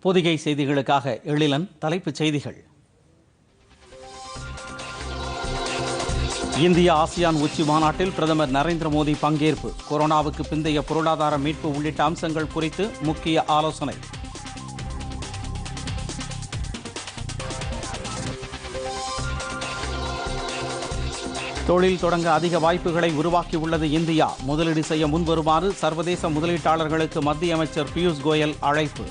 பொதிகை செய்திகளுக்காக எழிலன் தலைப்புச் செய்திகள். இந்திய ஆசியான் உச்சி மாநாட்டில் பிரதமர் நரேந்திர மோடி பங்கேற்பு. கொரோனாவுக்கு பிந்தைய பொருளாதார மீட்பு உள்ளிட்ட அம்சங்கள் குறித்து முக்கிய ஆலோசனை. தொழில் தொடங்க அதிக வாய்ப்புகளை உருவாக்கியுள்ளது இந்தியா. முதலீடு செய்ய முன்வருமாறு சர்வதேச முதலீட்டாளர்களுக்கு மத்திய அமைச்சர் பியூஷ் கோயல் அழைப்பு.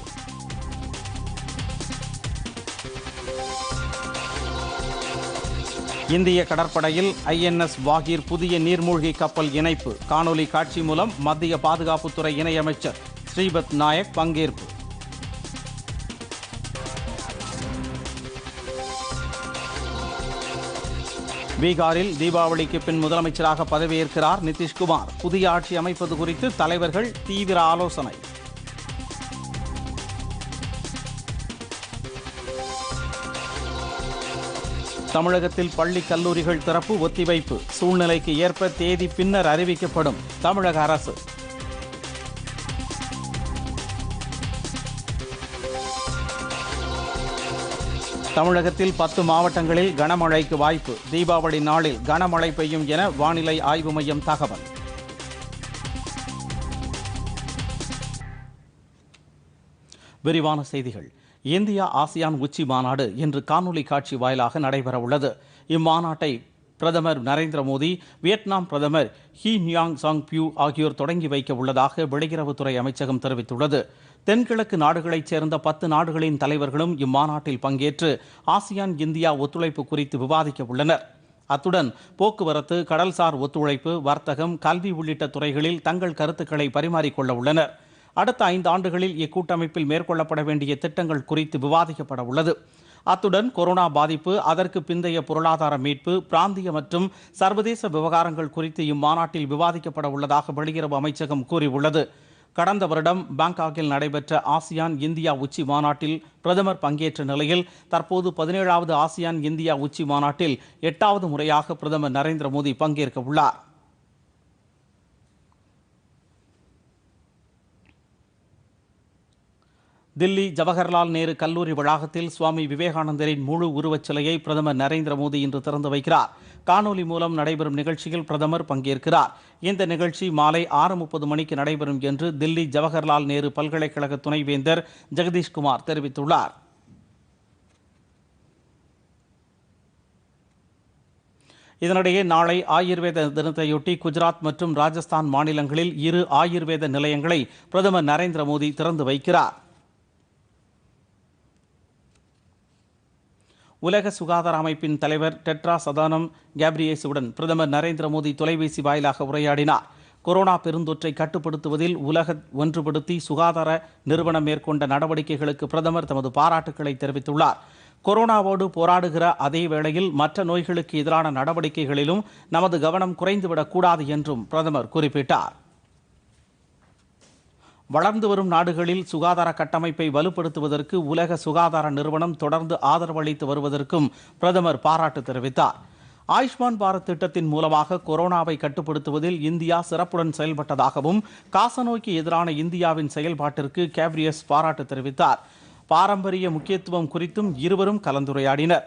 இந்திய கடற்படையில் ஐஎன்எஸ் வாகீர் புதிய நீர்மூழ்கி கப்பல் இணைப்பு. காணொலி காட்சி மூலம் மத்திய பாதுகாப்புத்துறை இணையமைச்சர் ஸ்ரீபத் நாயக் பங்கேற்பு. பீகாரில் தீபாவளிக்கு பின் முதலமைச்சராக பதவியேற்கிறார் நிதிஷ்குமார். புதிய ஆட்சி அமைப்பது குறித்து தலைவர்கள் தீவிர ஆலோசனை. தமிழகத்தில் பள்ளி கல்லூரிகள் திறப்பு ஒத்திவைப்பு. சூழ்நிலைக்கு ஏற்ப தேதி பின்னர் அறிவிக்கப்படும் தமிழக அரசு. தமிழகத்தில் பத்து மாவட்டங்களில் கனமழைக்கு வாய்ப்பு. தீபாவளி நாளில் கனமழை பெய்யும் என வானிலை ஆய்வு மையம் தகவல். விரிவான செய்திகள். இந்தியா ஆசியான் உச்சி மாநாடு இன்று காணொலி காட்சி வாயிலாக நடைபெறவுள்ளது. இம்மாநாட்டை பிரதமர் நரேந்திர மோடி வியட்நாம் பிரதமர் ஹி நியாங் சாங் பியூ ஆகியோர் தொடங்கி வைக்க உள்ளதாக வெளியுறவுத்துறை அமைச்சகம் தெரிவித்துள்ளது. தென்கிழக்கு நாடுகளைச் சேர்ந்த பத்து நாடுகளின் தலைவர்களும் இம்மாநாட்டில் பங்கேற்று ஆசியான் இந்தியா ஒத்துழைப்பு குறித்து விவாதிக்க உள்ளனர். அத்துடன் போக்குவரத்து கடல்சார் ஒத்துழைப்பு வர்த்தகம் கல்வி உள்ளிட்ட துறைகளில் தங்கள் கருத்துக்களை பரிமாறிக்கொள்ள உள்ளனர். அடுத்த ஐந்து ஆண்டுகளில் இக்கூட்டமைப்பில் மேற்கொள்ளப்பட வேண்டிய திட்டங்கள் குறித்து விவாதிக்கப்பட உள்ளது. அத்துடன் கொரோனா பாதிப்பு அதற்கு பிந்தைய பொருளாதார மீட்பு பிராந்திய மற்றும் சர்வதேச விவகாரங்கள் குறித்து இம்மாநாட்டில் விவாதிக்கப்பட உள்ளதாக வெளியுறவு அமைச்சகம் கூறியுள்ளது. கடந்த வருடம் பாங்காக்கில் நடைபெற்ற ஆசியான் இந்தியா உச்சி மாநாட்டில் பிரதமர் பங்கேற்ற நிலையில் தற்போது பதினேழாவது ஆசியான் இந்தியா உச்சி மாநாட்டில் எட்டாவது முறையாக பிரதமர் நரேந்திர மோடி பங்கேற்க உள்ளார் தில்லி ஜவஹர்லால் நேரு கல்லூரி வளாகத்தில் சுவாமி விவேகானந்தரின் முழு உருவச் சிலையை பிரதமர் நரேந்திர மோடி இன்று திறந்து வைக்கிறார். காணொலி மூலம் நடைபெறும் நிகழ்ச்சியில் பிரதமர் பங்கேற்கிறார். இந்த நிகழ்ச்சி மாலை ஆறு முப்பது மணிக்கு நடைபெறும் என்று தில்லி ஜவஹர்லால் நேரு பல்கலைக்கழக துணைவேந்தர் ஜெகதீஷ்குமார் தெரிவித்துள்ளார். இதனிடையே நாளை ஆயுர்வேத தினத்தையொட்டி குஜராத் மற்றும் ராஜஸ்தான் மாநிலங்களில் இரு ஆயுர்வேத நிலையங்களை பிரதமர் நரேந்திர மோடி திறந்து வைக்கிறார். உலக சுகாதார அமைப்பின் தலைவர் டெட்ரா சதானம் கேப்ரியேசுடன் பிரதமர் நரேந்திர மோடி தொலைபேசி வாயிலாக உரையாடினார். கொரோனா பெருந்தொற்றை கட்டுப்படுத்துவதில் உலக ஒன்றுபடுத்தி சுகாதார நிறுவனம் மேற்கொண்ட நடவடிக்கைகளுக்கு பிரதமர் தமது பாராட்டுக்களை தெரிவித்துள்ளார். கொரோனாவோடு போராடுகிற அதே வேளையில் மற்ற நோய்களுக்கு எதிரான நடவடிக்கைகளிலும் நமது கவனம் குறைந்துவிடக்கூடாது என்றும் பிரதமர் குறிப்பிட்டார். வளர்ந்து வரும் நாடுகளில் சுகாதார கட்டமைப்பை வலுப்படுத்துவதற்கு உலக சுகாதார நிறுவனம் தொடர்ந்து ஆதரவளித்து வருவதற்கும் பிரதமர் பாராட்டு தெரிவித்தார். ஆயுஷ்மான் பாரத் திட்டத்தின் மூலமாக கொரோனாவை கட்டுப்படுத்துவதில் இந்தியா சிறப்புடன் செயல்பட்டதாகவும் காசநோய்க்கு எதிரான இந்தியாவின் செயல்பாட்டிற்கு கேப்ரியஸ் பாராட்டு தெரிவித்தார். பாரம்பரிய முக்கியத்துவம் குறித்தும் இருவரும் கலந்துரையாடினர்.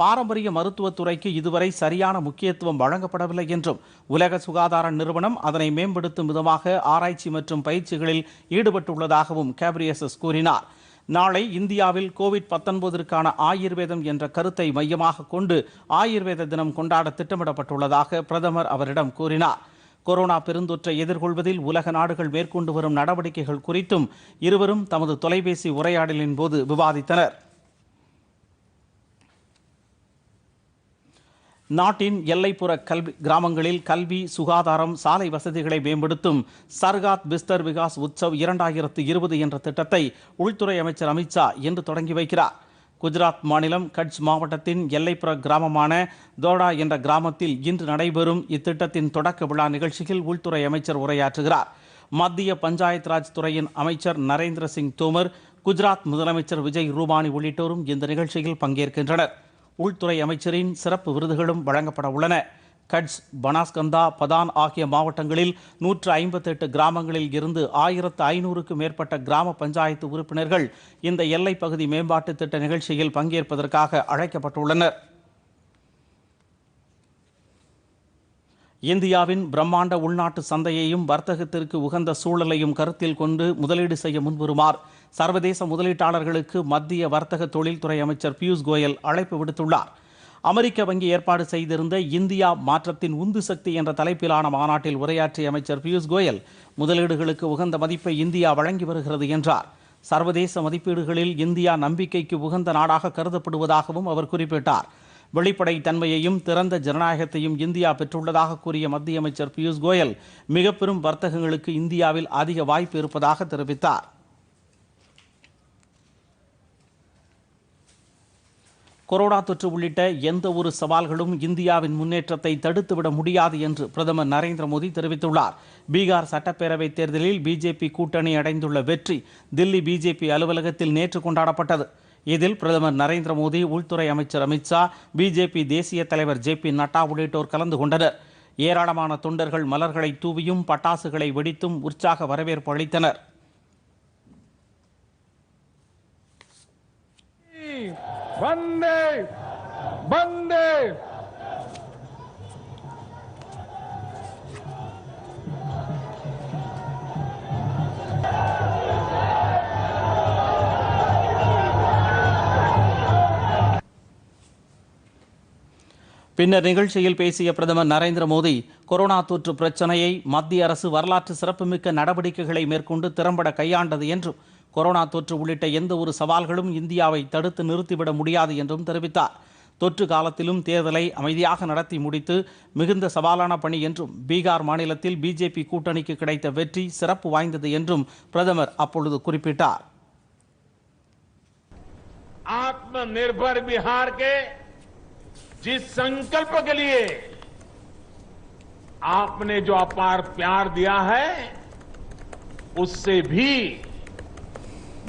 பாரம்பரிய மருத்துவத்துறைக்கு இதுவரை சரியான முக்கியத்துவம் வழங்கப்படவில்லை என்றும் உலக சுகாதார நிறுவனம் அதனை மேம்படுத்தும் விதமாக ஆராய்ச்சி மற்றும் பயிற்சிகளில் ஈடுபட்டுள்ளதாகவும் கேப்ரியசஸ் கூறினார். நாளை இந்தியாவில் கோவிட் பத்தொன்பதற்கான ஆயுர்வேதம் என்ற கருத்தை மையமாக கொண்டு ஆயுர்வேத தினம் கொண்டாட திட்டமிடப்பட்டுள்ளதாக பிரதமர் அவரிடம் கூறினார். கொரோனா பெருந்தொற்றை எதிர்கொள்வதில் உலக நாடுகள் மேற்கொண்டு வரும் நடவடிக்கைகள் குறித்தும் இருவரும் தமது தொலைபேசி உரையாடலின் போது விவாதித்தனர். நாட்டின் எல்லைப்புற கல்வி கிராமங்களில் கல்வி சுகாதாரம் சாலை வசதிகளை மேம்படுத்தும் சர்காத் பிஸ்தர் விகாஸ் உற்சவ் இரண்டாயிரத்து இருபது என்ற திட்டத்தை உள்துறை அமைச்சர் அமித்ஷா இன்று தொடங்கி வைக்கிறார். குஜராத் மாநிலம் கட்ச் மாவட்டத்தின் எல்லைப்புற கிராமமான தோடா என்ற கிராமத்தில் இன்று நடைபெறும் இத்திட்டத்தின் தொடக்க விழா நிகழ்ச்சியில் உள்துறை அமைச்சர் உரையாற்றுகிறார். மத்திய பஞ்சாயத் ராஜ் துறையின் அமைச்சர் நரேந்திர சிங் தோமர் குஜராத் முதலமைச்சர் விஜய் ரூபானி உள்ளிட்டோரும் இந்த நிகழ்ச்சியில் பங்கேற்கின்றனர். உள்துறை அமைச்சரின் சிறப்பு விருதுகளும் வழங்கப்பட உள்ளன. கட்ஸ் பனாஸ்கந்தா பதான் ஆகிய மாவட்டங்களில் நூற்று ஐம்பத்தெட்டு கிராமங்களில் இருந்து ஆயிரத்து ஐநூறுக்கும் மேற்பட்ட கிராம பஞ்சாயத்து உறுப்பினர்கள் இந்த எல்லைப் பகுதி மேம்பாட்டு திட்ட நிகழ்ச்சியில் பங்கேற்பதற்காக அழைக்கப்பட்டுள்ளனர். இந்தியாவின் பிரம்மாண்ட உள்நாட்டு சந்தையையும் வர்த்தகத்திற்கு உகந்த சூழலையும் கருத்தில் கொண்டு முதலீடு செய்ய முன்வருமாறு சர்வதேச முதலீட்டாளர்களுக்கு மத்திய வர்த்தக தொழில்துறை அமைச்சர் பியூஷ் கோயல் அழைப்பு விடுத்துள்ளார். அமெரிக்க வங்கி ஏற்பாடு செய்திருந்த இந்தியா மாற்றத்தின் உந்து சக்தி என்ற தலைப்பிலான மாநாட்டில் உரையாற்றிய அமைச்சர் பியூஷ் கோயல் முதலீடுகளுக்கு உகந்த மதிப்பை இந்தியா வழங்கி வருகிறது என்றார். சர்வதேச மதிப்பீடுகளில் இந்தியா நம்பிக்கைக்கு உகந்த நாடாக கருதப்படுவதாகவும் அவர் குறிப்பிட்டார். வெளிப்படை தன்மையையும் திறந்த ஜனநாயகத்தையும் இந்தியா பெற்றுள்ளதாக கூறிய மத்திய அமைச்சர் பியூஷ் கோயல் மிக பெரும் வர்த்தகங்களுக்கு இந்தியாவில் அதிக வாய்ப்பு இருப்பதாக தெரிவித்தார். கொரோனா தொற்று உள்ளிட்ட எந்த ஒரு சவால்களும் இந்தியாவின் முன்னேற்றத்தை தடுத்துவிட முடியாது என்று பிரதமர் நரேந்திர மோடி தெரிவித்துள்ளார். பீகார் சட்டப்பேரவை தேர்தலில் பிஜேபி கூட்டணி அடைந்துள்ள வெற்றி தில்லி பிஜேபி அலுவலகத்தில் நேற்று கொண்டாடப்பட்டது. இதில் பிரதமர் நரேந்திர மோடி உள்துறை அமைச்சர் அமித்ஷா பிஜேபி தேசிய தலைவர் ஜே பி நட்டா உள்ளிட்டோர் கலந்து கொண்டனர். ஏராளமான தொண்டர்கள் மலர்களை தூவியும் பட்டாசுகளை வெடித்தும் உற்சாக வரவேற்பு அளித்தனர். வந்தே வந்தே. பின்னர் நிகழ்ச்சியில் பேசிய பிரதமர் நரேந்திர மோடி கொரோனா தொற்று பிரச்சனையை மத்திய அரசு வரலாற்று சிறப்புமிக்க நடவடிக்கைகளை மேற்கொண்டு திறம்பட கையாண்டது என்றும் கொரோனா தொற்று உள்ளிட்ட எந்த ஒரு சவால்களும் இந்தியாவை தடுத்து நிறுத்திவிட முடியாது என்றும் தெரிவித்தார் தொற்று காலத்திலும் தேர்தலை அமைதியாக நடத்தி முடித்து மிகுந்த சவாலான பணி என்றும் பீகார் மாநிலத்தில் பிஜேபி கூட்டணிக்கு கிடைத்த வெற்றி சிறப்பு வாய்ந்தது என்றும் பிரதமர் அப்பொழுது குறிப்பிட்டார் आत्मनिर्भर बिहार के जिस संकल्प के लिए आपने जो अपार प्यार दिया है उससे भी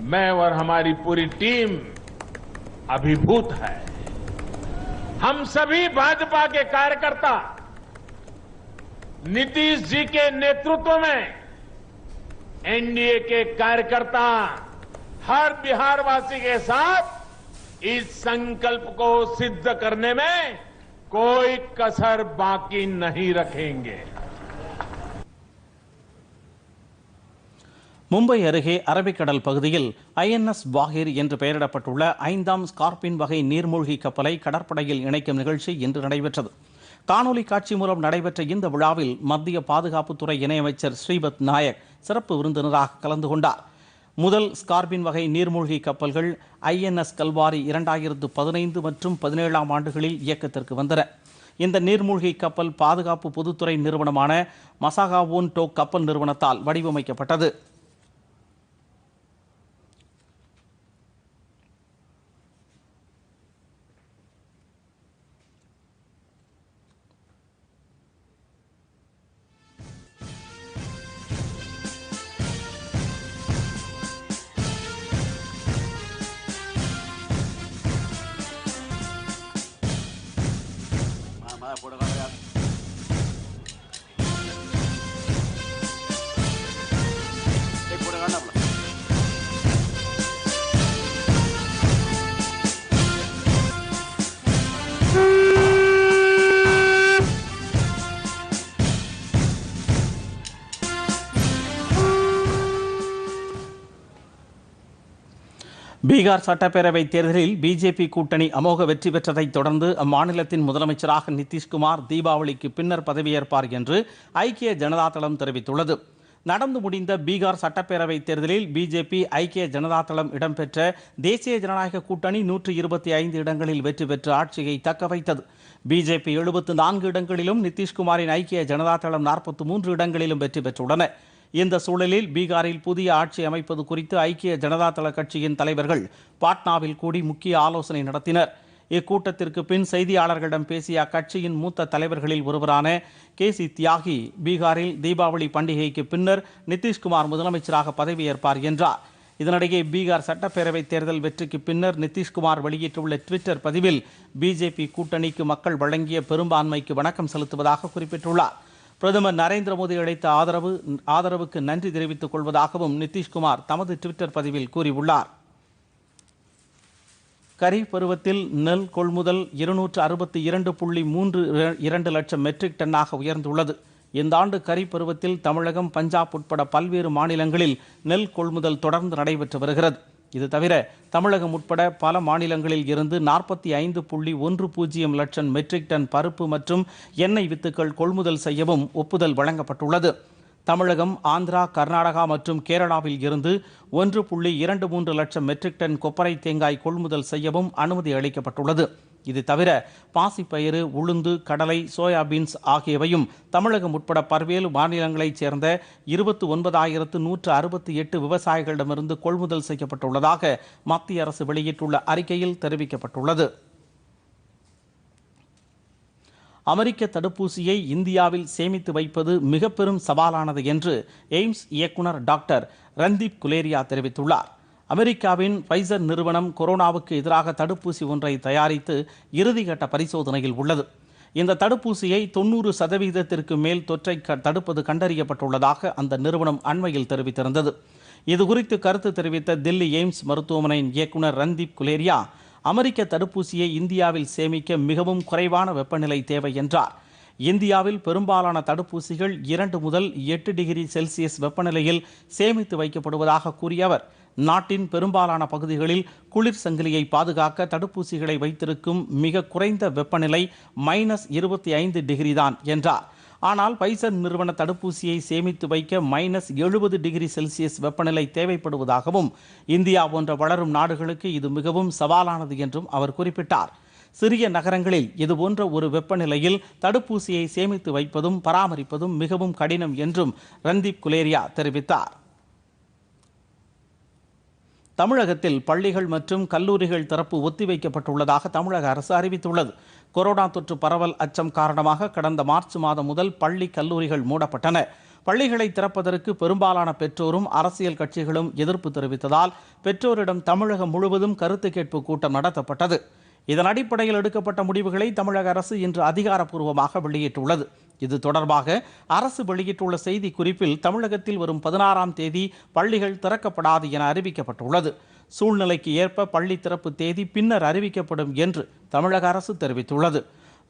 मैं और हमारी पूरी टीम अभिभूत है। हम सभी भाजपा के कार्यकर्ता नीतीश जी के नेतृत्व में एनडीए के कार्यकर्ता हर बिहारवासी के साथ इस संकल्प को सिद्ध करने में कोई कसर बाकी नहीं रखेंगे। மும்பை அருகே அரபிக்கடல் பகுதியில் ஐஎன்எஸ் வாகிர் என்று பெயரிடப்பட்டுள்ள ஐந்தாம் ஸ்கார்பின் வகை நீர்மூழ்கி கப்பலை கடற்படையில் இணைக்கும் நிகழ்ச்சி இன்று நடைபெற்றது. காணொலி காட்சி மூலம் நடைபெற்ற இந்த விழாவில் மத்திய பாதுகாப்புத்துறை இணையமைச்சர் ஸ்ரீபத் நாயக் சிறப்பு விருந்தினராக கலந்து கொண்டார். முதல் ஸ்கார்பின் வகை நீர்மூழ்கி கப்பல்கள் ஐஎன்எஸ் கல்வாரி இரண்டாயிரத்து பதினைந்து மற்றும் பதினேழாம் ஆண்டுகளில் இயக்கத்திற்கு வந்தன. இந்த நீர்மூழ்கி கப்பல் பாதுகாப்பு பொதுத்துறை நிறுவனமான மசாகாவோன் டோக் கப்பல் நிறுவனத்தால் வடிவமைக்கப்பட்டது. よこれからやって。பீகார் சட்டப்பேரவை தேர்தலில் பிஜேபி கூட்டணி அமோக வெற்றி பெற்றதைத் தொடர்ந்து அம்மாநிலத்தின் முதலமைச்சராக நிதிஷ்குமார் தீபாவளிக்கு பின்னர் பதவியேற்பார் என்று ஐக்கிய ஜனதா தளம் தெரிவித்துள்ளது. நடந்து முடிந்த பீகார் சட்டப்பேரவை தேர்தலில் பிஜேபி ஐக்கிய ஜனதா தளம் இடம்பெற்ற தேசிய ஜனநாயக கூட்டணி நூற்றி இருபத்தி ஐந்து இடங்களில் வெற்றி பெற்று ஆட்சியை தக்க வைத்தது. பிஜேபி எழுபத்து நான்கு இடங்களிலும் நிதிஷ்குமாரின் ஐக்கிய ஜனதா தளம் நாற்பத்தி மூன்று இடங்களிலும் வெற்றி பெற்றுள்ளன. இந்த சூழலில் பீகாரில் புதிய ஆட்சி அமைப்பது குறித்து ஐக்கிய ஜனதா தள கட்சியின் தலைவர்கள் பாட்னாவில் கூடி முக்கிய ஆலோசனை நடத்தினர். இக்கூட்டத்திற்கு பின் செய்தியாளர்களிடம் பேசிய அக்கட்சியின் மூத்த தலைவர்களில் ஒருவரான கே சி தியாகி பீகாரில் தீபாவளி பண்டிகைக்கு பின்னர் நிதிஷ்குமார் முதலமைச்சராக பதவியேற்பார் என்றார். இதனிடையே பீகார் சட்டப்பேரவைத் தேர்தல் வெற்றிக்கு பின்னர் நிதிஷ்குமார் வெளியிட்டுள்ள ட்விட்டர் பதிவில் பிஜேபி கூட்டணிக்கு மக்கள் வழங்கிய பெரும்பான்மைக்கு வணக்கம் செலுத்துவதாக குறிப்பிட்டுள்ளார். பிரதமர் நரேந்திர மோடி அளித்த ஆதரவு ஆதரவுக்கு நன்றி தெரிவித்துக் கொள்வதாகவும் நிதிஷ்குமார் தமது ட்விட்டர் பதிவில் கூறியுள்ளார். கரீப் பருவத்தில் நெல் கொள்முதல் இருநூற்று அறுபத்தி இரண்டு புள்ளி மூன்று இரண்டு லட்சம் மெட்ரிக் டன்னாக உயர்ந்துள்ளது. இந்த ஆண்டு கரீப் பருவத்தில் தமிழகம் பஞ்சாப் உட்பட பல்வேறு மாநிலங்களில் நெல் கொள்முதல் தொடர்ந்து நடைபெற்று வருகிறது. இது தவிர தமிழகம் உட்பட பல மாநிலங்களில் இருந்து நாற்பத்தி ஐந்து புள்ளி ஒன்று பூஜ்ஜியம் லட்சம் மெட்ரிக் டன் பருப்பு மற்றும் எண்ணெய் வித்துக்கள் கொள்முதல் செய்யவும் ஒப்புதல் வழங்கப்பட்டுள்ளது. தமிழகம் ஆந்திரா கர்நாடகா மற்றும் கேரளாவில் இருந்து ஒன்று புள்ளி இரண்டு மூன்று லட்சம் மெட்ரிக் டன் கொப்பரை தேங்காய் கொள்முதல் செய்யவும் அனுமதி அளிக்கப்பட்டுள்ளது. இது தவிர பாசிப்பயிறு உளுந்து கடலை சோயாபீன்ஸ் ஆகியவையும் தமிழகம் உட்பட பல்வேறு மாநிலங்களைச் சேர்ந்த இருபத்தி ஒன்பதாயிரத்து நூற்று அறுபத்தி எட்டு விவசாயிகளிடமிருந்து கொள்முதல் செய்யப்பட்டுள்ளதாக மத்திய அரசு வெளியிட்டுள்ள அறிக்கையில் தெரிவிக்கப்பட்டுள்ளது. அமெரிக்க தடுப்பூசியை இந்தியாவில் சேமித்து வைப்பது மிக பெரும் சவாலானது என்று எய்ம்ஸ் இயக்குனர் டாக்டர் ரந்தீப் குலேரியா தெரிவித்துள்ளார். அமெரிக்காவின் ஃபைசர் நிறுவனம் கொரோனாவுக்கு எதிராக தடுப்பூசி ஒன்றை தயாரித்து இறுதிக்கட்ட பரிசோதனையில் உள்ளது. இந்த தடுப்பூசியை தொண்ணூறு சதவீதத்திற்கு மேல் தொற்றை க- தடுப்பது கண்டறியப்பட்டுள்ளதாக அந்த நிறுவனம் அண்மையில் தெரிவித்திருந்தது. இது குறித்து கருத்து தெரிவித்த தில்லி எய்ம்ஸ் மருத்துவமனையின் இயக்குனர் ரந்தீப் குலேரியா அமெரிக்க தடுப்பூசியை இந்தியாவில் சேமிக்க மிகவும் குறைவான வெப்பநிலை தேவை என்றார். இந்தியாவில் பெரும்பாலான தடுப்பூசிகள் இரண்டு முதல் எட்டு டிகிரி செல்சியஸ் வெப்பநிலையில் சேமித்து வைக்கப்படுவதாக கூறிய அவர் நாட்டின் பெரும்பாலான பகுதிகளில் குளிர் சங்கிலியை பாதுகாக்க தடுப்பூசிகளை வைத்திருக்கும் மிக குறைந்த வெப்பநிலை மைனஸ் இருபத்தி ஐந்து டிகிரி தான் என்றார். ஆனால் பைசர் நிறுவன தடுப்பூசியை சேமித்து வைக்க மைனஸ் எழுபது டிகிரி செல்சியஸ் வெப்பநிலை தேவைப்படுவதாகவும் இந்தியா போன்ற வளரும் நாடுகளுக்கு இது மிகவும் சவாலானது என்றும் அவர் குறிப்பிட்டார். சிறிய நகரங்களில் இதுபோன்ற ஒரு வெப்பநிலையில் தடுப்பூசியை சேமித்து வைப்பதும் பராமரிப்பதும் மிகவும் கடினம் என்றும் ரந்தீப் குலேரியா தெரிவித்தார். தமிழகத்தில் பள்ளிகள் மற்றும் கல்லூரிகள் திறப்பு ஒத்திவைக்கப்பட்டுள்ளதாக தமிழக அரசு அறிவித்துள்ளது. கொரோனா தொற்று பரவல் அச்சம் காரணமாக கடந்த மார்ச் மாதம் முதல் பள்ளி கல்லூரிகள் மூடப்பட்டன. பள்ளிகளை திறப்பதற்கு பெரும்பாலான பெற்றோரும் அரசியல் கட்சிகளும் எதிர்ப்பு தெரிவித்ததால் பெற்றோரிடம் தமிழகம் முழுவதும் கருத்து கேட்பு கூட்டம் நடத்தப்பட்டது. இதன் அடிப்படையில் எடுக்கப்பட்ட முடிவுகளை தமிழக அரசு இன்று அதிகாரப்பூர்வமாக வெளியிட்டுள்ளது. இது தொடர்பாக அரசு வெளியிட்டுள்ள செய்தி குறிப்பில் தமிழகத்தில் வரும் பதினாறாம் தேதி பள்ளிகள் திறக்கப்படாது என அறிவிக்கப்பட்டுள்ளது. சூழ்நிலைக்கு ஏற்ப பள்ளி திறப்பு தேதி பின்னர் அறிவிக்கப்படும் என்று தமிழக அரசு தெரிவித்துள்ளது.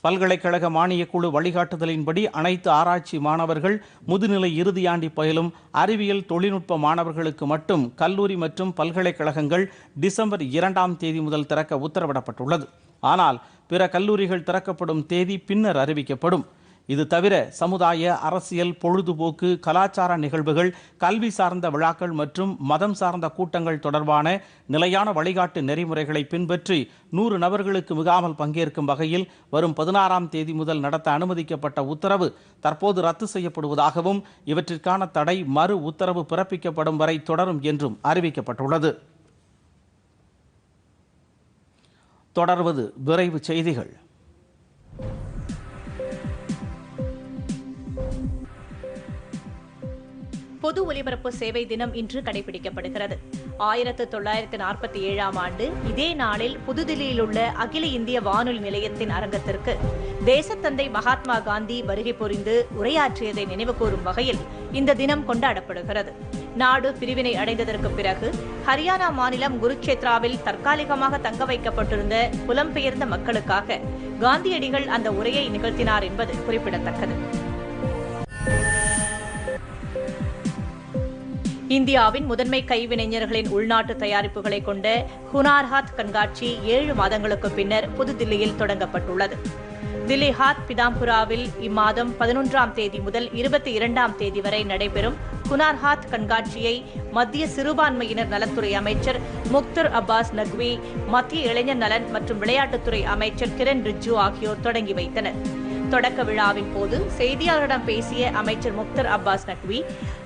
பல்கலைக்கழக மானியக் குழு வழிகாட்டுதலின்படி அனைத்து ஆராய்ச்சி மாணவர்கள் முதுநிலை இறுதியாண்டி பயிலும் அறிவியல் தொழில்நுட்ப மாணவர்களுக்கு மட்டும் கல்லூரி மற்றும் பல்கலைக்கழகங்கள் டிசம்பர் இரண்டாம் தேதி முதல் திறக்க உத்தரவிடப்பட்டுள்ளது. ஆனால் பிற கல்லூரிகள் திறக்கப்படும் தேதி பின்னர் அறிவிக்கப்படும். இது தவிர சமுதாய அரசியல் பொழுதுபோக்கு கலாச்சார நிகழ்வுகள் கல்வி சார்ந்த விழாக்கள் மற்றும் மதம் சார்ந்த கூட்டங்கள் தொடர்பான நிலையான வழிகாட்டு நெறிமுறைகளை பின்பற்றி நூறு நபர்களுக்கு மிகாமல் பங்கேற்கும் வகையில் வரும் பதினாறாம் தேதி முதல் நடத்த அனுமதிக்கப்பட்ட உத்தரவு தற்போது ரத்து செய்யப்படுவதாகவும் இவற்றிற்கான தடை மறு உத்தரவு பிறப்பிக்கப்படும் வரை தொடரும் என்றும் அறிவிக்கப்பட்டுள்ளது. தொடர்வது விரைவு செய்திகள். பொது ஒலிபரப்பு சேவை தினம் இன்று கடைபிடிக்கப்படுகிறது. ஆயிரத்து தொள்ளாயிரத்து நாற்பத்தி ஏழாம் ஆண்டு இதே நாளில் புதுதில்லியில் உள்ள அகில இந்திய வானொலி நிலையத்தின் அரங்கத்திற்கு தேசத்தந்தை மகாத்மா காந்தி வருகை புரிந்து உரையாற்றியதை நினைவுகூரும் வகையில் இந்த தினம் கொண்டாடப்படுகிறது. நாடு பிரிவினை அடைந்ததற்கு பிறகு ஹரியானா மாநிலம் குருக்ஷேத்ராவில் தற்காலிகமாக தங்க வைக்கப்பட்டிருந்த புலம்பெயர்ந்த மக்களுக்காக காந்தியடிகள் அந்த உரையை நிகழ்த்தினார் என்பது குறிப்பிடத்தக்கது. இந்தியாவின் முதன்மை கைவினைஞர்களின் உள்நாட்டு தயாரிப்புகளை கொண்ட ஹுனார் ஹாத் கண்காட்சி ஏழு மாதங்களுக்கு பின்னர் புதுதில்லியில் தொடங்கப்பட்டுள்ளது. தில்லி ஹாத் பிதாம்புராவில் இம்மாதம் பதினொன்றாம் தேதி முதல் இருபத்தி இரண்டாம் தேதி வரை நடைபெறும் குனார்ஹாத் கண்காட்சியை மத்திய சிறுபான்மையினர் நலத்துறை அமைச்சர் முக்தர் அப்பாஸ் நக்வி மத்திய இளைஞர் நலன் மற்றும் விளையாட்டுத்துறை அமைச்சர் கிரண் ரிஜ்ஜு ஆகியோர் தொடங்கி வைத்தனர். தொடக்க விழாவின் போது செய்தியாளரிடம் பேசிய அமைச்சர் முக்தர் அப்பாஸ் நக்வி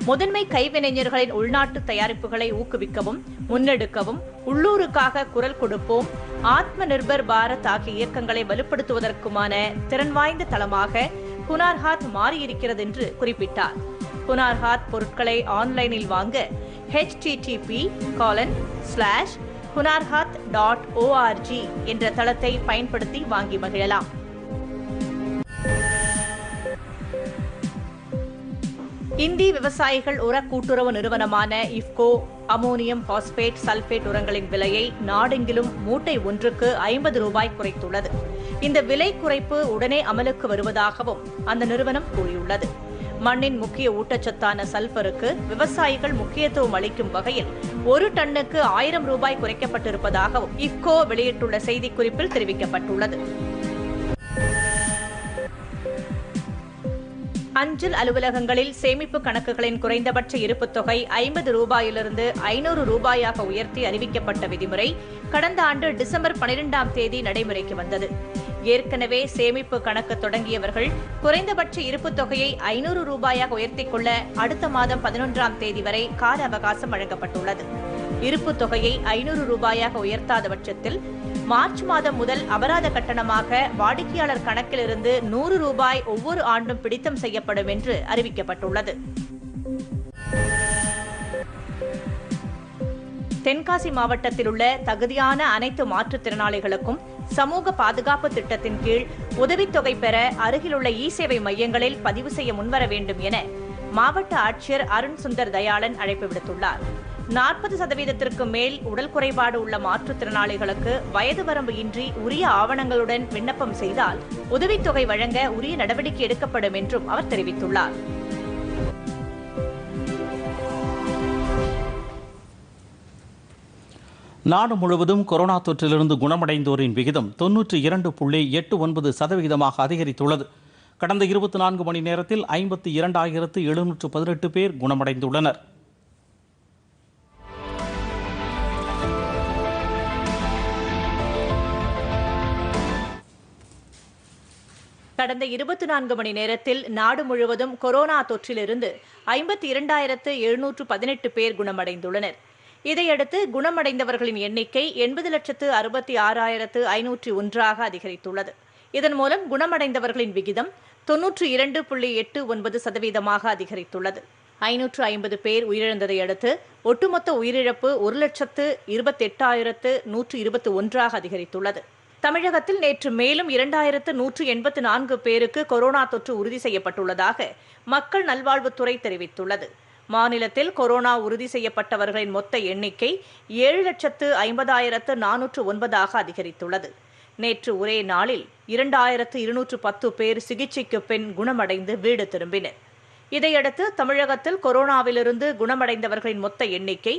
முதன்மை கைவினைஞர்களின் உள்நாட்டு தயாரிப்புகளை ஊக்குவிக்கவும் முன்னெடுக்கவும் உள்ளூருக்காக குரல் கொடுப்போம் ஆத்ம நிர்பர் பாரத் ஆகிய இயக்கங்களை வலுப்படுத்துவதற்குமான திறன் வாய்ந்த தளமாக ஹுனார்ஹாத் மாறியிருக்கிறது என்று குறிப்பிட்டார். ஹுனார்ஹாத் பொருட்களை ஆன்லைனில் வாங்க HTTP colon slash Hunar Haat dot ORG என்ற தளத்தை பயன்படுத்தி வாங்கி மகிழலாம். இந்தி விவசாயிகள் உர கூட்டுறவு நிறுவனமான இஃப்கோ அமோனியம் பாஸ்பேட் சல்பேட் உரங்களின் விலையை நாடெங்கிலும் மூட்டை ஒன்றுக்கு ஐம்பது ரூபாய் குறைத்துள்ளது. இந்த விலை குறைப்பு உடனே அமலுக்கு வருவதாகவும் அந்த நிறுவனம் கூறியுள்ளது. மண்ணின் முக்கிய ஊட்டச்சத்தான சல்பருக்கு விவசாயிகள் முக்கியத்துவம் அளிக்கும் வகையில் ஒரு டன்னுக்கு ஆயிரம் ரூபாய் குறைக்கப்பட்டிருப்பதாகவும் இஃப்கோ வெளியிட்டுள்ள செய்திக்குறிப்பில் தெரிவிக்கப்பட்டுள்ளது. அஞ்சல் அலுவலகங்களில் சேமிப்பு கணக்குகளின் குறைந்தபட்ச இருப்புத் தொகை ஐம்பது ரூபாயிலிருந்து ஐநூறு ரூபாயாக உயர்த்தி அறிவிக்கப்பட்ட விதிமுறை கடந்த ஆண்டு டிசம்பர் பனிரெண்டாம் தேதி நடைமுறைக்கு வந்தது. ஏற்கனவே சேமிப்பு கணக்கு தொடங்கியவர்கள் குறைந்தபட்ச இருப்புத் தொகையை ஐநூறு ரூபாயாக உயர்த்திக் கொள்ள அடுத்த மாதம் பதினொன்றாம் தேதி வரை கால அவகாசம் வழங்கப்பட்டுள்ளது. இருப்புத் தொகையை ஐநூறு ரூபாயாக உயர்த்தாத பட்சத்தில் மார்ச் மாதம் முதல் அபராத கட்டணமாக வாடிக்கையாளர் கணக்கிலிருந்து நூறு ரூபாய் ஒவ்வொரு ஆண்டும் பிடித்தம் செய்யப்படும் என்று அறிவிக்கப்பட்டுள்ளது. தென்காசி மாவட்டத்தில் உள்ள தகுதியான அனைத்து மாற்றுத்திறனாளிகளுக்கும் சமூக பாதுகாப்பு திட்டத்தின் கீழ் உதவித்தொகை பெற அருகிலுள்ள இ சேவை மையங்களில் பதிவு செய்ய முன்வர வேண்டும் என மாவட்ட ஆட்சியர் அருண் சுந்தர் தயாளன் அழைப்பு விடுத்துள்ளார். நாற்பது சதவீதத்திற்கு மேல் உடல் குறைபாடு உள்ள மாற்றுத்திறனாளிகளுக்கு வயது வரம்பு இன்றி உரிய ஆவணங்களுடன் விண்ணப்பம் செய்தால் உதவித்தொகை வழங்க உரிய நடவடிக்கை எடுக்கப்படும் என்றும் அவர் தெரிவித்துள்ளார். நாடு முழுவதும் கொரோனா தொற்றிலிருந்து குணமடைந்தோரின் விகிதம் தொன்னூற்றி இரண்டு புள்ளி எட்டு ஒன்பது சதவிகிதமாக அதிகரித்துள்ளது. கடந்த இருபத்தி நான்கு மணி நேரத்தில் ஐம்பத்தி இரண்டாயிரத்து எழுநூற்று பதினெட்டு பேர் குணமடைந்துள்ளனர். கடந்த இருபத்தி நான்கு மணி நேரத்தில் நாடு முழுவதும் கொரோனா தொற்றிலிருந்து ஐம்பத்தி இரண்டாயிரத்து எழுநூற்று பதினெட்டு பேர் குணமடைந்துள்ளனர். இதையடுத்து குணமடைந்தவர்களின் எண்ணிக்கை எண்பது லட்சத்து அறுபத்தி ஆறாயிரத்து ஐநூற்றி ஒன்றாக அதிகரித்துள்ளது. இதன் மூலம் குணமடைந்தவர்களின் விகிதம் தொன்னூற்று இரண்டு புள்ளி எட்டு ஒன்பது சதவீதமாக அதிகரித்துள்ளது. ஐநூற்று ஐம்பது பேர் உயிரிழந்ததை அடுத்து ஒட்டுமொத்த உயிரிழப்பு ஒரு லட்சத்து இருபத்தெட்டாயிரத்து நூற்று இருபத்தி ஒன்றாக அதிகரித்துள்ளது. தமிழகத்தில் நேற்று மேலும் இரண்டாயிரத்து நூற்று எண்பத்து நான்கு பேருக்கு கொரோனா தொற்று உறுதி செய்யப்பட்டுள்ளதாக மக்கள் நல்வாழ்வுத்துறை தெரிவித்துள்ளது. மாநிலத்தில் கொரோனா உறுதி செய்யப்பட்டவர்களின் மொத்த எண்ணிக்கை ஏழு லட்சத்து ஐம்பதாயிரத்து நானூற்று ஒன்பதாக அதிகரித்துள்ளது. நேற்று ஒரே நாளில் இரண்டாயிரத்து இருநூற்று பத்து பேர் சிகிச்சைக்கு பின் குணமடைந்து வீடு திரும்பினர். இதையடுத்து தமிழகத்தில் கொரோனாவிலிருந்து குணமடைந்தவர்களின் மொத்த எண்ணிக்கை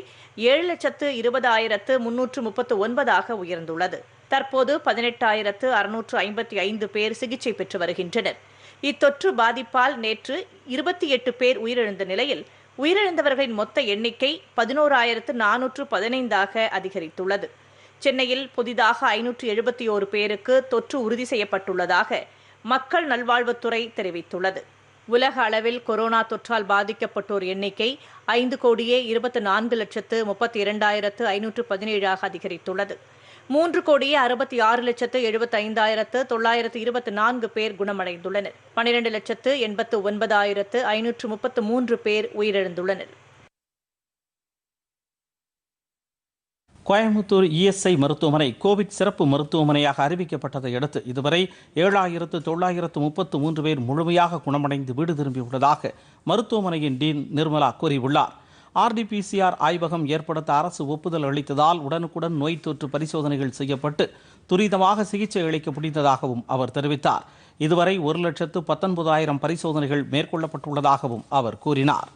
ஏழு லட்சத்து இருபதாயிரத்து முன்னூற்று முப்பத்து ஒன்பதாக உயர்ந்துள்ளது. தற்போது பதினெட்டாயிரத்து அறுநூற்று ஐம்பத்தி ஐந்து பேர் சிகிச்சை பெற்று வருகின்றனர். இத்தொற்று பாதிப்பால் நேற்று இருபத்தி எட்டு பேர் உயிரிழந்த நிலையில் உயிரிழந்தவர்களின் மொத்த எண்ணிக்கை பதினோராயிரத்து நானூற்று பதினைந்தாக அதிகரித்துள்ளது. சென்னையில் புதிதாக ஐநூற்று எழுபத்தி ஓரு பேருக்கு தொற்று உறுதி செய்யப்பட்டுள்ளதாக மக்கள் நல்வாழ்வுத்துறை தெரிவித்துள்ளது. உலக அளவில் கொரோனா தொற்றால் பாதிக்கப்பட்டோர் எண்ணிக்கை ஐந்து கோடியே இருபத்தி நான்கு லட்சத்து முப்பத்தி இரண்டாயிரத்து ஐநூற்று பதினேழாக அதிகரித்துள்ளது. மூன்று கோடியே அறுபத்தி ஆறு லட்சத்து எழுபத்தி ஐந்தாயிரத்து தொள்ளாயிரத்து இருபத்தி நான்கு பேர் குணமடைந்துள்ளனர். பனிரெண்டு லட்சத்து எண்பத்து ஒன்பதாயிரத்து ஐநூற்று முப்பத்து மூன்று பேர் உயிரிழந்துள்ளனர். கோயம்புத்தூர் இஎஸ்ஐ மருத்துவமனை கோவிட் சிறப்பு மருத்துவமனையாக அறிவிக்கப்பட்டதை அடுத்து இதுவரை ஏழாயிரத்து தொள்ளாயிரத்து முப்பத்து மூன்று பேர் முழுமையாக குணமடைந்து வீடு திரும்பியுள்ளதாக மருத்துவமனையின் டீன் நிர்மலா கூறியுள்ளார். ஆர்டிபிசிஆர் ஆய்வகம் ஏற்படுத்த அரசு ஒப்புதல் அளித்ததால் உடனுக்குடன் நோய் தொற்று பரிசோதனைகள் செய்யப்பட்டு துரிதமாக சிகிச்சை அளிக்க முடிந்ததாகவும் அவர் தெரிவித்தார். இதுவரை ஒரு லட்சத்து பத்தொன்பதாயிரம் பரிசோதனைகள் மேற்கொள்ளப்பட்டுள்ளதாகவும் அவர் கூறினார்.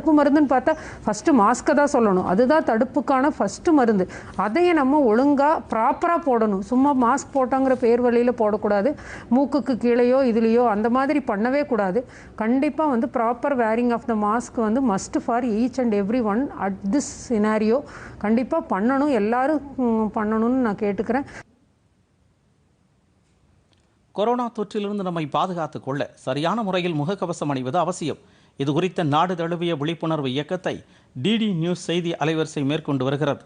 தடுப்பு மருந்துன்னு பார்த்தா ஃபஸ்ட்டு மாஸ்க்கை தான் சொல்லணும். அதுதான் தடுப்புக்கான ஃபஸ்ட்டு மருந்து. அதையே நம்ம ஒழுங்காக ப்ராப்பராக போடணும். சும்மா மாஸ்க் போட்டோங்கிற பேர் வழியில் போடக்கூடாது. மூக்குக்கு கீழேயோ இதுலேயோ அந்த மாதிரி பண்ணவே கூடாது. கண்டிப்பாக வந்து proper wearing of the mask வந்து must for each and every one at this scenario கண்டிப்பாக பண்ணணும். எல்லாரும் பண்ணணும்னு நான் கேட்டுக்கிறேன். கொரோனா தொற்றிலிருந்து நம்மை பாதுகாத்துக் கொள்ள சரியான முறையில் முகக்கவசம் அணிவது அவசியம். இது குறித்த நாடு தழுவிய விழிப்புணர்வு இயக்கத்தை டிடி நியூஸ் செய்தி அலைவரிசை மேற்கொண்டு வருகிறது.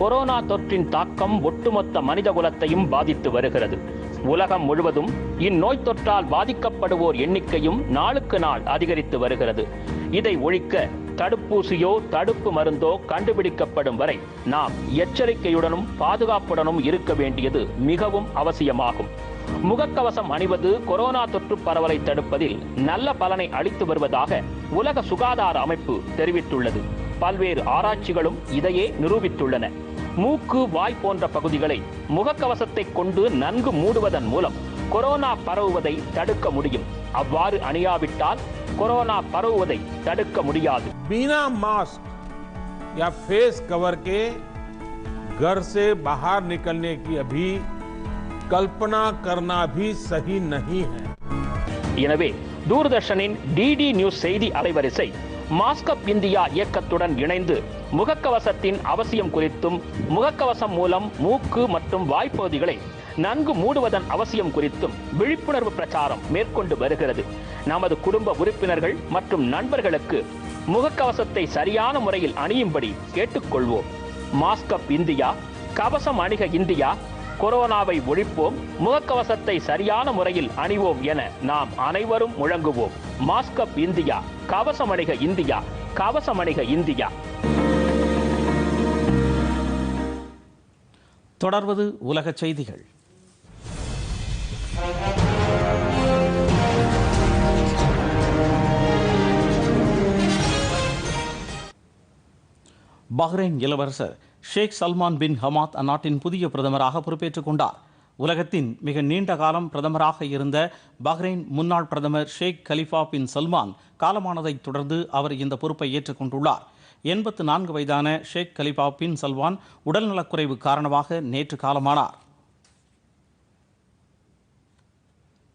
கொரோனா தொற்றின் தாக்கம் ஒட்டுமொத்த மனித குலத்தையும் பாதித்து வருகிறது. உலகம் முழுவதும் இந்நோய் தொற்றால் பாதிக்கப்படுவோர் எண்ணிக்கையும் நாளுக்கு நாள் அதிகரித்து வருகிறது. இதை ஒழிக்க தடுப்பூசியோ தடுப்பு மருந்தோ கண்டுபிடிக்கப்படும் வரை நாம் எச்சரிக்கையுடனும் பாதுகாப்புடனும் இருக்க வேண்டியது மிகவும் அவசியமாகும். முகக்கவசம் அணிவது கொரோனா தொற்று பரவலை தடுப்பதில் நல்ல பலனை அளித்து வருவதாக உலக சுகாதார அமைப்பு தெரிவித்துள்ளது. பல்வேறு ஆராய்ச்சிகளும் இதையே நிரூபித்துள்ளன. மூக்கு வாய் போன்ற பகுதிகளை முகக்கவசத்தை கொண்டு நன்கு மூடுவதன் மூலம் கொரோனா பரவுவதை தடுக்க முடியும் அவ்வாறு அணியாவிட்டால் கொரோனா பரவுவதை தடுக்க முடியாது बिना मास्क या फेस कवर के घर से बाहर निकलने की अभी कल्पना करना भी सही नहीं है எனவே தூர்தர்ஷனின் டிடி நியூஸ் செய்தி அலைவரிசை மாஸ்கப் இந்தியா இயக்கத்துடன் இணைந்து முகக்கவசத்தின் அவசியம் குறித்தும் முகக்கவசம் மூலம் மூக்கு மற்றும் வாய்ப்பகுதிகளை நன்கு மூடுவதன் அவசியம் குறித்தும் விழிப்புணர்வு பிரச்சாரம் மேற்கொண்டு வருகிறது. நமது குடும்ப உறுப்பினர்கள் மற்றும் நண்பர்களுக்கு முகக்கவசத்தை சரியான முறையில் அணியும்படி கேட்டுக்கொள்வோம். மாஸ்கப் இந்தியா கவசம் அணிக இந்தியா கொரோனாவை ஒழிப்போம் முகக்கவசத்தை சரியான முறையில் அணிவோம் என நாம் அனைவரும் முழங்குவோம். மாஸ்கப் இந்தியா கவசமணிக இந்தியா கவசமணிக இந்தியா. தொடர்வது உலக செய்திகள். பஹ்ரைன் இளவரசர் ஷேக் சல்மான் பின் ஹமாத் அந்நாட்டின் புதிய பிரதமராக பொறுப்பேற்றுக் கொண்டார். உலகத்தின் மிக நீண்ட காலம் பிரதமராக இருந்த பஹ்ரைன் முன்னாள் பிரதமர் ஷேக் கலிஃபா பின் சல்மான் காலமானதைத் தொடர்ந்து அவர் இந்த பொறுப்பை ஏற்றுக்கொண்டுள்ளார் எண்பத்து நான்கு வயதான ஷேக் கலிஃபா பின் சல்மான் உடல்நலக்குறைவு காரணமாக நேற்று காலமானார்.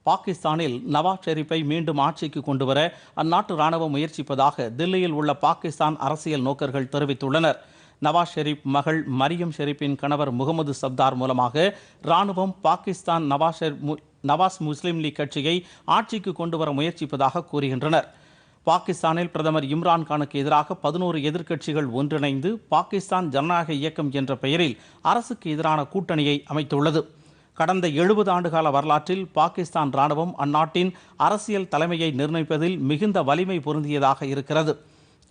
பாகிஸ்தானில் நவாஸ் ஷெரீப்பை மீண்டும் ஆட்சிக்கு கொண்டுவர அந்நாட்டு ராணுவம் முயற்சிப்பதாக தில்லியில் உள்ள பாகிஸ்தான் அரசியல் நோக்கர்கள் தெரிவித்துள்ளனர். நவாஸ் ஷெரீப் மகள் மரியம் ஷெரீப்பின் கணவர் முகமது சப்தார் மூலமாக ராணுவம் பாகிஸ்தான் நவாஸ் ஷெரீப் மு- நவாஸ் முஸ்லீம் லீக் கட்சியை ஆட்சிக்கு கொண்டு வர முயற்சிப்பதாக கூறுகின்றனர். பாகிஸ்தானில் பிரதமர் இம்ரான்கானுக்கு எதிராக பதினோரு எதிர்க்கட்சிகள் ஒன்றிணைந்து பாகிஸ்தான் ஜனநாயக இயக்கம் என்ற பெயரில் அரசுக்கு எதிரான கூட்டணியை அமைத்துள்ளது. கடந்த எழுபது ஆண்டுகால வரலாற்றில் பாகிஸ்தான் ராணுவம் அந்நாட்டின் அரசியல் தலைமையை நிர்ணயிப்பதில் மிகுந்த வலிமை பொருந்தியதாக இருக்கிறது.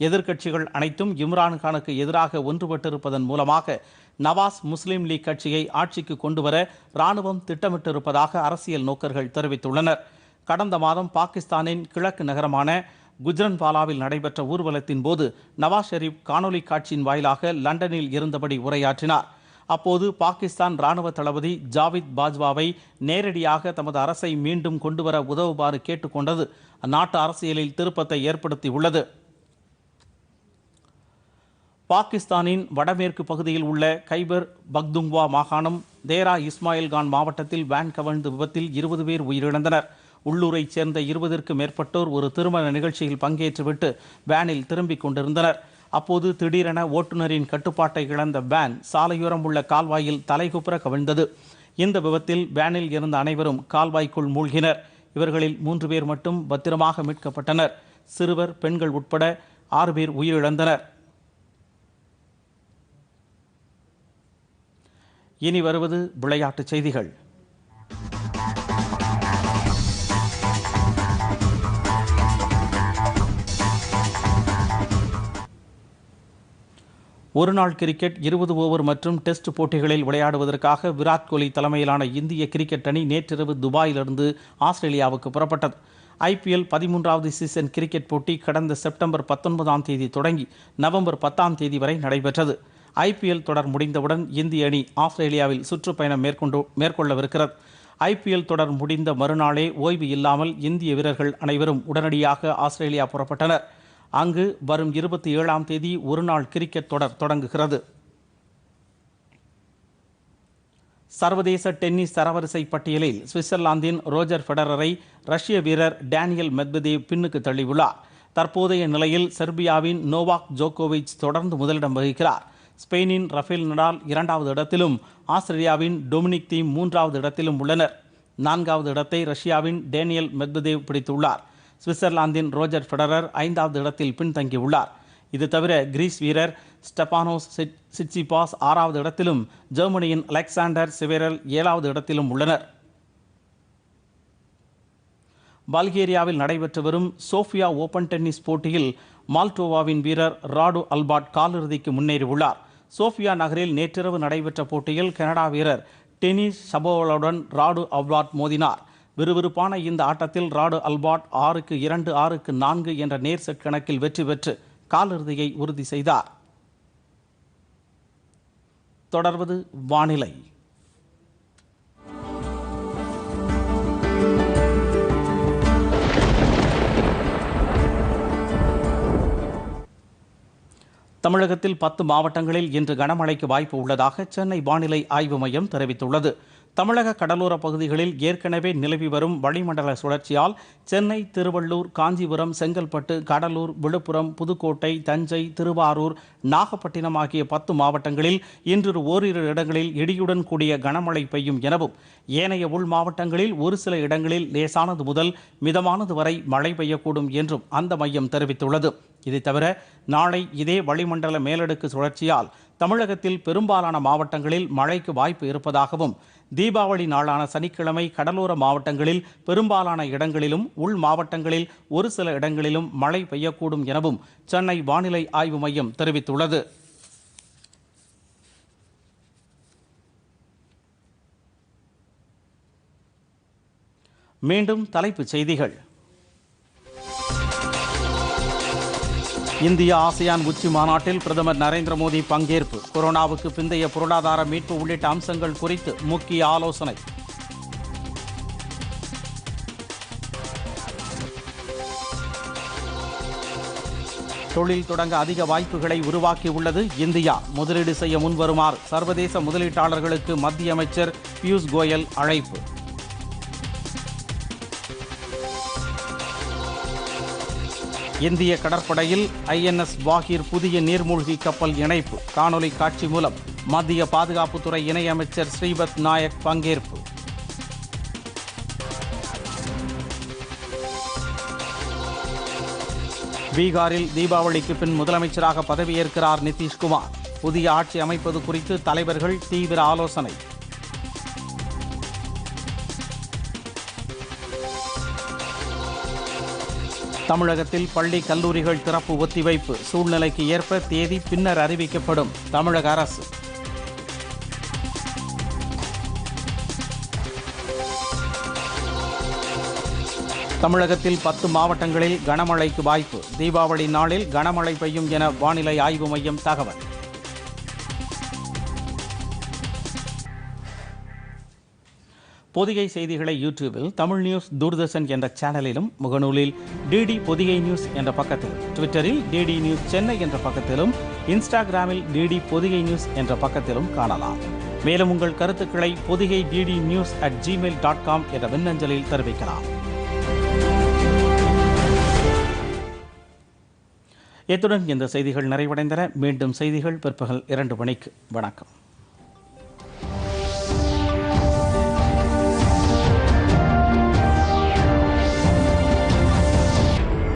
எதிர்க்கட்சிகள் அனைத்தும் இம்ரான் கானுக்கு எதிராக ஒன்றுபட்டிருப்பதன் மூலமாக நவாஸ் முஸ்லீம் லீக் கட்சியை ஆட்சிக்கு கொண்டுவர ராணுவம் திட்டமிட்டிருப்பதாக அரசியல் நோக்கர்கள் தெரிவித்துள்ளனர். கடந்த மாதம் பாகிஸ்தானின் கிழக்கு நகரமான குஜ்ரன்வாலாவில் நடைபெற்ற ஊர்வலத்தின் போது நவாஸ் ஷெரீப் காணொலி காட்சியின் வாயிலாக லண்டனில் இருந்தபடி உரையாற்றினார். அப்போது பாகிஸ்தான் ராணுவ தளபதி ஜாவித் பாஜ்வாவை நேரடியாக தமது அரசை மீண்டும் கொண்டுவர உதவுமாறு கேட்டுக்கொண்டது அந்நாட்டு அரசியலில் திருப்பத்தை ஏற்படுத்தியுள்ளது. பாகிஸ்தானின் வடமேற்கு பகுதியில் உள்ள கைபர் பக்துங்வா மாகாணம் தேரா இஸ்மாயில் கான் மாவட்டத்தில் வேன் கவிழ்ந்து விபத்தில் இருபது பேர் உயிரிழந்தனர். உள்ளூரைச் சேர்ந்த இருபதிற்கு மேற்பட்டோர் ஒரு திருமண நிகழ்ச்சியில் பங்கேற்றுவிட்டு வேனில் திரும்பிக் கொண்டிருந்தனர். அப்போது திடீரென ஓட்டுநரின் கட்டுப்பாட்டை இழந்த வேன் சாலையோரம் உள்ள கால்வாயில் தலைகுப்புற கவிழ்ந்தது. இந்த விபத்தில் வேனில் இருந்த அனைவரும் கால்வாய்க்குள் மூழ்கினர். இவர்களில் மூன்று பேர் மட்டும் பத்திரமாக மீட்கப்பட்டனர். சிறுவர் பெண்கள் உட்பட ஆறு பேர் உயிரிழந்தனர். இனி வருவது விளையாட்டுச் செய்திகள். ஒருநாள் கிரிக்கெட் இருபது ஓவர் மற்றும் டெஸ்ட் போட்டிகளில் விளையாடுவதற்காக விராட் கோலி தலைமையிலான இந்திய கிரிக்கெட் அணி நேற்றிரவு துபாயிலிருந்து ஆஸ்திரேலியாவுக்கு புறப்பட்டது. ஐபிஎல் பதிமூன்றாவது சீசன் கிரிக்கெட் போட்டி கடந்த செப்டம்பர் பத்தொன்பதாம் தேதி தொடங்கி நவம்பர் பத்தாம் தேதி வரை நடைபெற்றது. ஐபிஎல் தொடர் முடிந்தவுடன் இந்திய அணி ஆஸ்திரேலியாவில் சுற்றுப்பயணம் மேற்கொண்டு மேற்கொள்ளவிருக்கிறது. ஐபிஎல் தொடர் முடிந்த மறுநாளே ஓய்வு இல்லாமல் இந்திய வீரர்கள் அனைவரும் உடனடியாக ஆஸ்திரேலியா புறப்பட்டனர். அங்கு வரும் இருபத்தி ஏழாம் தேதி ஒருநாள் கிரிக்கெட் தொடர் தொடங்குகிறது. சர்வதேச டென்னிஸ் தரவரிசை பட்டியலில் சுவிட்சர்லாந்தின் ரோஜர் ஃபெடரரை ரஷ்ய வீரர் டேனியல் மெத்வதேவ் பின்னுக்கு தள்ளியுள்ளார். தற்போதைய நிலையில் செர்பியாவின் நோவாக் ஜோகோவிச் தொடர்ந்து முதலிடம் வகிக்கிறார். ஸ்பெயினின் ரஃபேல் நடால் இரண்டாவது இடத்திலும் ஆஸ்திரேலியாவின் டொமினிக் தீம் மூன்றாவது இடத்திலும் உள்ளனர். நான்காவது இடத்தை ரஷ்யாவின் டேனியல் மெத்வதேவ் பிடித்துள்ளார். சுவிட்சர்லாந்தின் ரோஜர் ஃபெடரர் ஐந்தாவது இடத்தில் பின்தங்கியுள்ளார். இது தவிர கிரீஸ் வீரர் ஸ்டெபானோஸ் சிட்சிபாஸ் ஆறாவது இடத்திலும் ஜெர்மனியின் அலெக்சாண்டர் சிவேரல் ஏழாவது இடத்திலும் உள்ளனர். பல்கேரியாவில் நடைபெற்று வரும் சோஃபியா ஓபன் டென்னிஸ் போட்டியில் மால்டோவாவின் வீரர் ராடு அல்பாட் காலிறுதிக்கு முன்னேறியுள்ளார். சோஃபியா நகரில் நேற்றிரவு நடைபெற்ற போட்டியில் கனடா வீரர் டெனிஸ் சபோவலுடன் ராடு அவ்லாட் மோதினார். விறுவிறுப்பான இந்த ஆட்டத்தில் ராடு அல்பாட் ஆறுக்கு இரண்டு ஆறுக்கு நான்கு என்ற நேர் செட் கணக்கில் வெற்றி பெற்று காலிறுதியை உறுதி செய்தார். தொடர்வது வானிலை. தமிழகத்தில் பத்து மாவட்டங்களில் இன்று கனமழைக்கு வாய்ப்பு உள்ளதாக சென்னை வானிலை ஆய்வு மையம் தெரிவித்துள்ளது. தமிழக கடலோர பகுதிகளில் ஏற்கனவே நிலவி வரும் வளிமண்டல சுழற்சியால் சென்னை திருவள்ளூர் காஞ்சிபுரம் செங்கல்பட்டு கடலூர் விழுப்புரம் புதுக்கோட்டை தஞ்சை திருவாரூர் நாகப்பட்டினம் ஆகிய பத்து மாவட்டங்களில் இன்று ஓரிரு இடங்களில் இடியுடன் கூடிய கனமழை பெய்யும் எனவும் ஏனைய உள் மாவட்டங்களில் ஒரு சில இடங்களில் லேசானது முதல் மிதமானது வரை மழை பெய்யக்கூடும் என்றும் அந்த மையம் தெரிவித்துள்ளது. இதை தவிர நாளை இதே வளிமண்டல மேலடுக்கு சுழற்சியால் தமிழகத்தில் பெரும்பாலான மாவட்டங்களில் மழைக்கு வாய்ப்பு இருப்பதாகவும் தீபாவளி நாளான சனிக்கிழமை கடலோர மாவட்டங்களில் பெரும்பாலான இடங்களிலும் உள் மாவட்டங்களில் ஒரு சில இடங்களிலும் மழை பெய்யக்கூடும் எனவும் சென்னை வானிலை ஆய்வு மையம் தெரிவித்துள்ளது. மீண்டும் தலைப்புச் செய்திகள். இந்திய ஆசியான் உச்சி மாநாட்டில் பிரதமர் நரேந்திர மோடி பங்கேற்பு. கொரோனாவுக்கு பிந்தைய பொருளாதார மீட்பு உள்ளிட்ட அம்சங்கள் குறித்து முக்கிய ஆலோசனை. தொழில் தொடங்க அதிக வாய்ப்புகளை உருவாக்கியுள்ளது இந்தியா. முதலீடு செய்ய முன்வருமாறு சர்வதேச முதலீட்டாளர்களுக்கு மத்திய அமைச்சர் பியூஷ் கோயல் அழைப்பு. இந்திய கடற்படையில் ஐஎன்எஸ் வாகிர் புதிய நீர்மூழ்கி கப்பல் இணைப்பு. காணொலி காட்சி மூலம் மத்திய பாதுகாப்புத்துறை இணையமைச்சர் ஸ்ரீபத் நாயக் பங்கேற்பு. பீகாரில் தீபாவளிக்கு பின் முதலமைச்சராக பதவியேற்கிறார் நிதிஷ்குமார். புதிய ஆட்சி அமைப்பது குறித்து தலைவர்கள் தீவிர ஆலோசனை. தமிழகத்தில் பள்ளி கல்லூரிகள் திறப்பு ஒத்திவைப்பு. சூழ்நிலைக்கு ஏற்ப தேதி பின்னர் அறிவிக்கப்படும். தமிழக அரசு. தமிழகத்தில் பத்து மாவட்டங்களில் கனமழைக்கு வாய்ப்பு. தீபாவளி நாளில் கனமழை பெய்யும் என வானிலை ஆய்வு மையம் தகவல். பொதிகை செய்திகளை யூடியூபில் தமிழ் நியூஸ் தூர்தர்ஷன் என்ற சேனலிலும் முகநூலில் டிடி பொதிகை நியூஸ் என்ற பக்கத்திலும் ட்விட்டரில் டிடி நியூஸ் சென்னை என்ற பக்கத்திலும் இன்ஸ்டாகிராமில் டிடி பொதிகை நியூஸ் என்ற பக்கத்திலும் காணலாம். மேலும் உங்கள் கருத்துக்களை Podhigai DD news at Gmail dot com என்ற மின்னஞ்சலில் தெரிவிக்கலாம். இத்துடன் இந்த செய்திகள் நிறைவடைந்தன. மீண்டும் செய்திகள் பிற்பகல் இரண்டு மணிக்கு. வணக்கம்.